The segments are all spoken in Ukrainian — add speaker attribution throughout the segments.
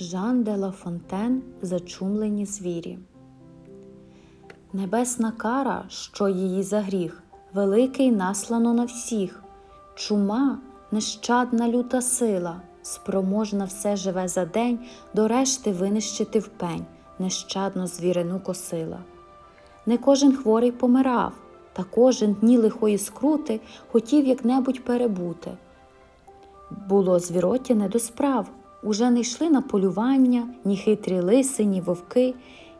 Speaker 1: Жан де Ла Фонтен Зачумлені звірі. Небесна кара, що її за гріх, великий наслано на всіх. Чума нещадна люта сила, спроможна все живе за день, до решти винищити в пень, нещадно звірину косила. Не кожен хворий помирав, та кожен дні лихої скрути хотів як-небудь перебути. Було звіроті не до справ, уже не йшли на полювання, ні хитрі лиси, ні вовки,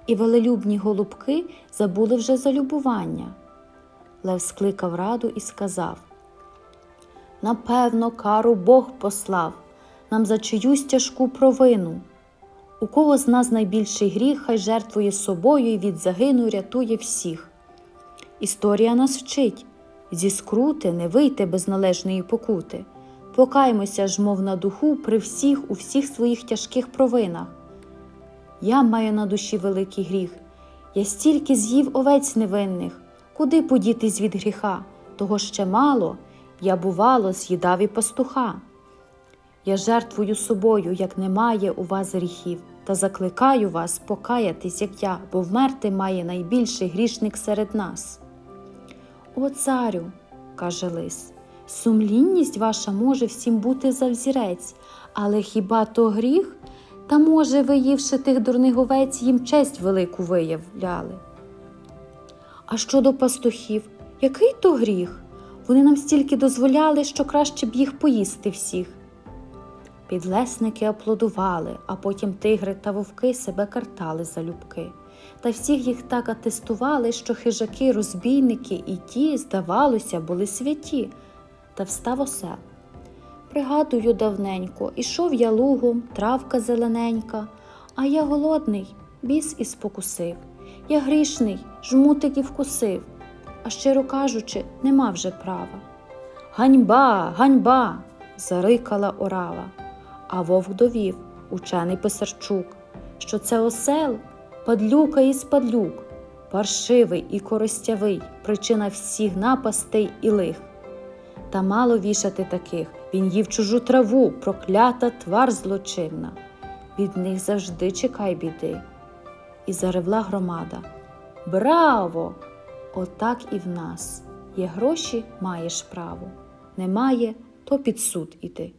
Speaker 1: і велелюбні голубки забули вже залюбування. Лев скликав раду і сказав Напевно, кару Бог послав нам за чиюсь тяжку провину. У кого з нас найбільший гріх, хай жертвує собою і від загину рятує всіх. Історія нас вчить зі скрути не вийти без належної покути. Покаймося ж, мов на духу, при всіх у всіх своїх тяжких провинах. Я маю на душі великий гріх. Я стільки з'їв овець невинних, куди подітись від гріха? Того ще мало, я, бувало, з'їдав і пастуха. Я жертвую собою, як немає у вас гріхів, та закликаю вас покаятись, як я, бо вмерти має найбільший грішник серед нас. О, царю, каже лис, сумлінність ваша може всім бути за взірець, але хіба то гріх? Та, може, ви, ївши тих дурних овець, їм честь велику виявляли. А щодо пастухів, який то гріх? Вони нам стільки дозволяли, що краще б їх поїсти всіх. Підлесники аплодували, а потім тигри та вовки себе картали за любки. Та всіх їх так атестували, що хижаки, розбійники і ті, здавалося, були святі. Та встав осел. Пригадую давненько, ішов я лугом, травка зелененька, а я голодний, біс і спокусив. Я грішний, жмутик і вкусив, а щиро кажучи, нема вже права. Ганьба, ганьба! зарикала орава. А вовк довів, учений Писарчук, що це осел, падлюка із падлюк, паршивий і коростявий, причина всіх напастей і лих. Та мало вішати таких, він їв чужу траву, проклята твар злочинна. Від них завжди чекай біди. І заревла громада. Браво! Отак і в нас. Є гроші маєш право, немає, то під суд іди.